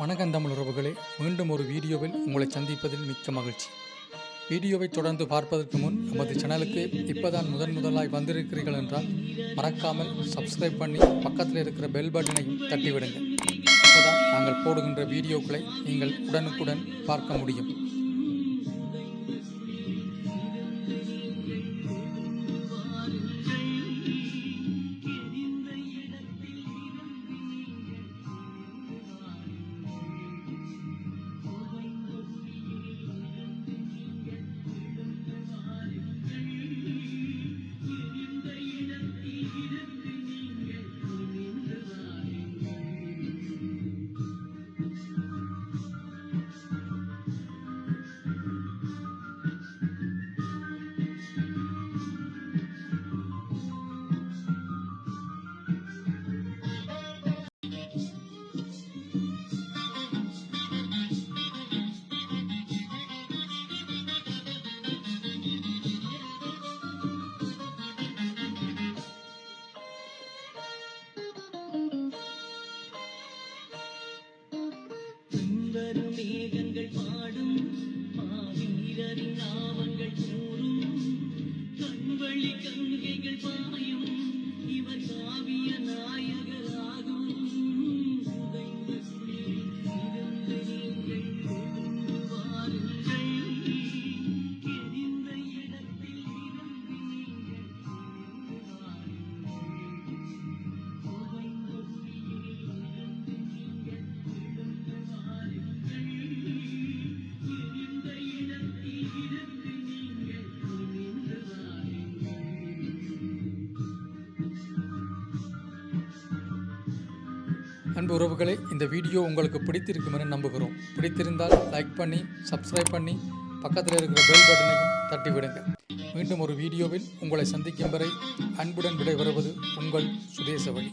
வணக்கம் தமிழ் உறவுகளே. மீண்டும் ஒரு வீடியோவில் உங்களை சந்திப்பதில் மிக்க மகிழ்ச்சி. வீடியோவை தொடர்ந்து பார்ப்பதற்கு முன் நமது சேனலுக்கு இப்போதான் முதன் முதலாய் வந்திருக்கிறீர்கள் என்றால் மறக்காமல் சப்ஸ்கிரைப் பண்ணி பக்கத்தில் இருக்கிற பெல் பட்டனையும் தட்டிவிடுங்கள் அப்போதான் நாங்கள் போடுகின்ற வீடியோக்களை நீங்கள் உடனுக்குடன் பார்க்க முடியும். വരും ഏകൻ அன்பு உறவுகளே இந்த வீடியோ உங்களுக்கு பிடித்திருக்கும் என நம்புகிறோம். பிடித்திருந்தால் லைக் பண்ணி சப்ஸ்கிரைப் பண்ணி பக்கத்தில் இருக்கிற பெல் பட்டனையும் தட்டி விடுங்க மீண்டும் ஒரு வீடியோவில் உங்களை சந்திக்கும் வரை அன்புடன் விடைபெறுவது உங்கள் சுதேச வழி.